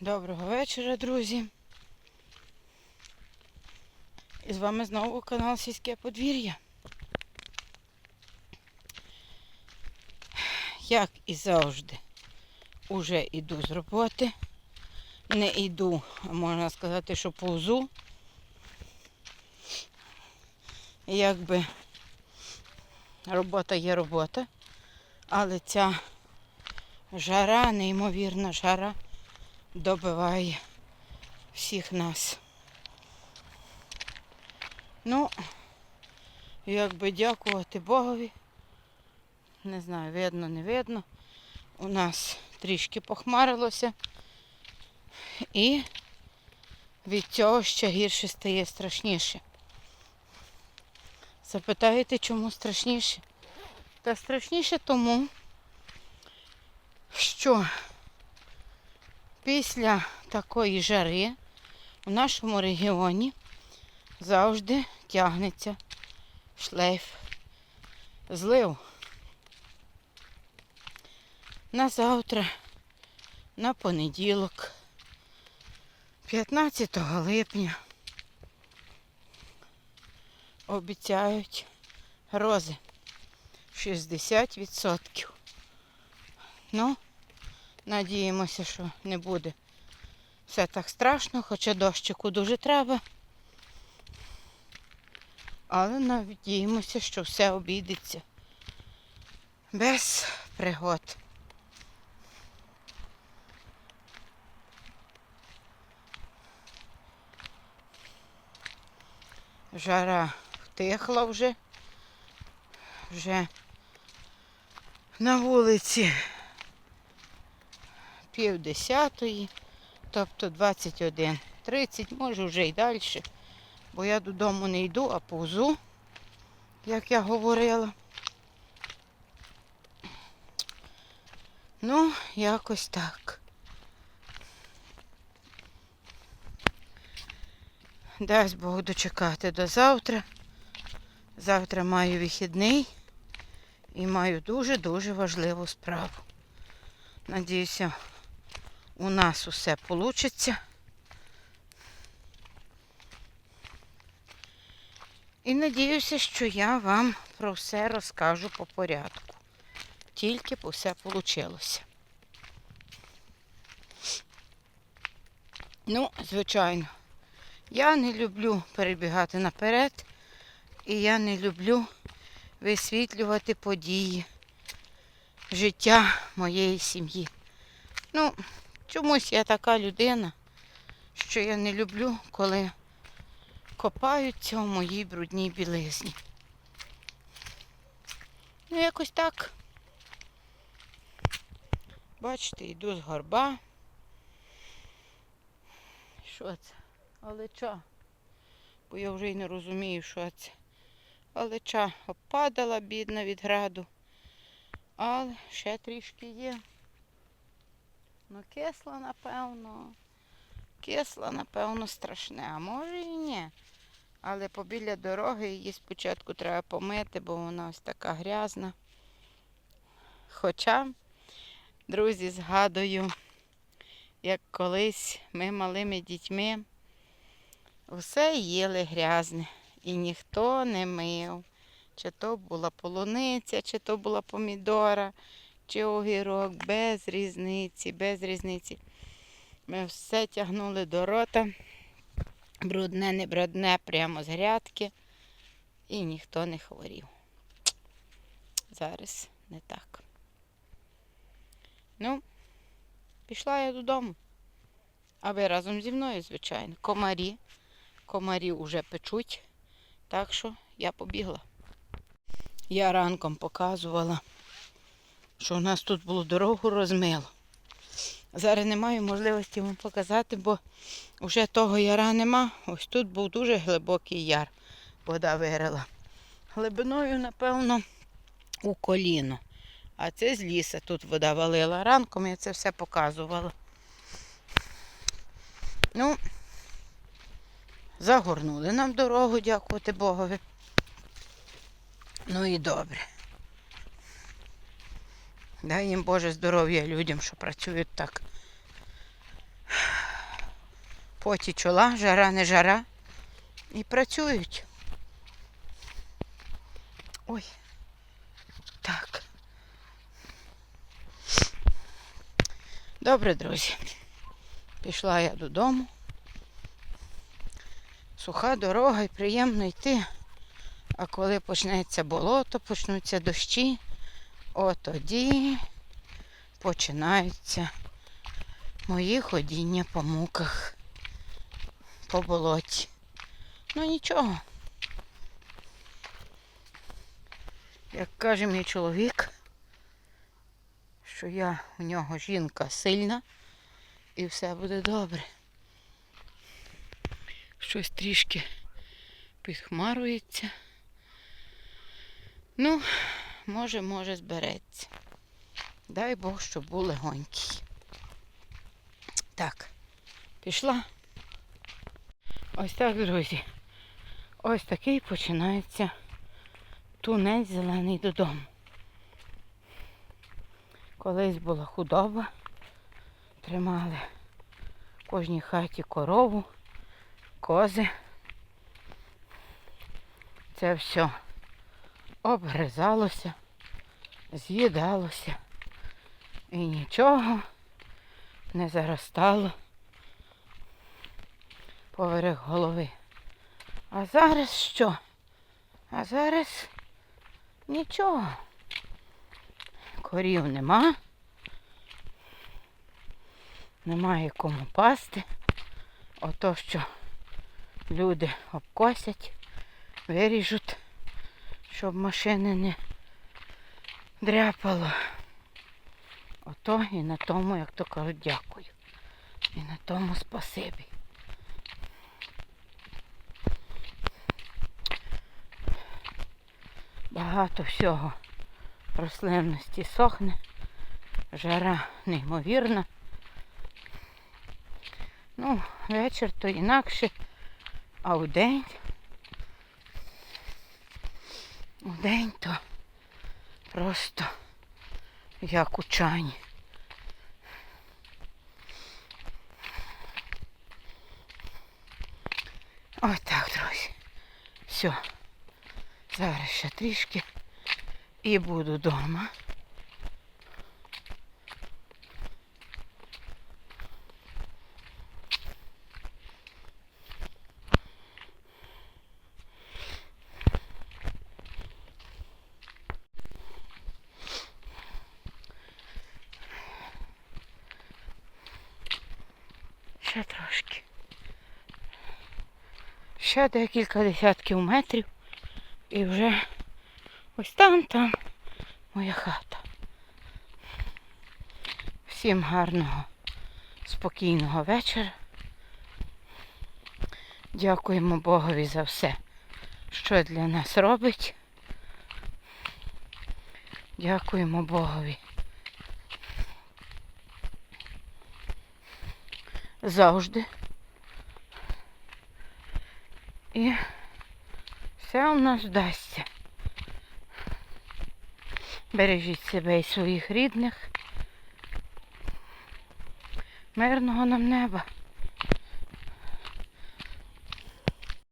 Доброго вечора, друзі. І з вами знову канал Сільське подвір'я. Як і завжди, уже йду з роботи. Не йду, а можна сказати, що повзу. Якби робота є робота, але ця жара, неймовірна жара добиває всіх нас. Ну, якби дякувати Богові. Не знаю, видно, не видно. У нас трішки похмарилося. І від цього ще гірше стає страшніше. Запитаєте, чому страшніше? Та страшніше тому, що після такої жари у нашому регіоні завжди тягнеться шлейф злив. На завтра, на понеділок, 15 липня обіцяють грози 60%. Ну, Надіємося, що не буде все так страшно, хоча дощику дуже треба. Але надіємося, що все обійдеться без пригод. Жара втихла вже. Вже на вулиці пів десятої, тобто 21.30, може вже й далі, бо я додому не йду, а повзу, як я говорила. Ну, якось так. Дасть Бог дочекати до завтра. Завтра маю вихідний і маю дуже-дуже важливу справу. Надіюся, у нас усе вийде. І надіюся, що я вам про все розкажу по порядку. Тільки б усе вийшло. Ну, звичайно, я не люблю перебігати наперед, і я не люблю висвітлювати події життя моєї сім'ї. Ну, чомусь я така людина, що я не люблю, коли копаються у моїй брудній білизні. Ну, якось так. Бачите, йду з горба. Що це? Олеча. Бо я вже й не розумію, що це. Олеча обпадала, бідна від граду. Але ще трішки є. Ну, кисла, напевно. Кисла, напевно, страшне. А може і ні. Але побіля дороги її спочатку треба помити, бо вона ось така грязна. Хоча, друзі, згадую, як колись ми малими дітьми все їли грязне. І ніхто не мив. Чи то була полуниця, чи то була помідора, чи огірок, без різниці, без різниці. Ми все тягнули до рота, брудне, не брудне, прямо з грядки. І ніхто не хворів. Зараз не так. Ну, пішла я додому. А ви разом зі мною, звичайно. Комарі. Комарі вже печуть. Так що я побігла. Я ранком показувала, що у нас тут було дорогу розмило. Зараз не маю можливості вам показати, бо вже того яра нема. Ось тут був дуже глибокий яр. Вода вирила. Глибиною, напевно, у коліно. А це з ліса тут вода валила. Ранком я це все показувала. Ну, загорнули нам дорогу, дякувати Богові. Ну і добре. Дай їм Боже здоров'я людям, що працюють так поті чола, жара не жара. І працюють. Ой. Так. Добре, друзі. Пішла я додому. Суха дорога і приємно йти. А коли почнеться болото, почнуться дощі, от тоді починаються мої ходіння по муках, по болоті. Ну нічого. Як каже мій чоловік, що я у нього жінка сильна і все буде добре. Щось трішки підхмарується. Ну, може, може, збереться. Дай Бог, щоб був легонький. Так, пішла. Ось так, друзі. Ось такий починається тунець зелений додому. Колись була худоба, тримали в кожній хаті корову, кози. Це все обгризалося, з'їдалося і нічого не заростало поверх голови. А зараз що? А зараз нічого. Корів нема. Немає кому пасти. Ото що люди обкосять, виріжуть, щоб машини не дряпало. Ото і на тому, як то кажуть, дякую. І на тому спасибі. Багато всього рослинності сохне, жара неймовірна. Ну, вечір то інакше, а у день, у день то просто як у чані. Ось так, друзі. Все. Зараз ще трішки і буду вдома. Ще трошки. Ще декілька десятків метрів і вже ось там там моя хата. Всім гарного, спокійного вечора. Дякуємо Богові за все, що для нас робить. Дякуємо Богові. Завжди. І все у нас вдасться. Бережіть себе і своїх рідних. Мирного нам неба.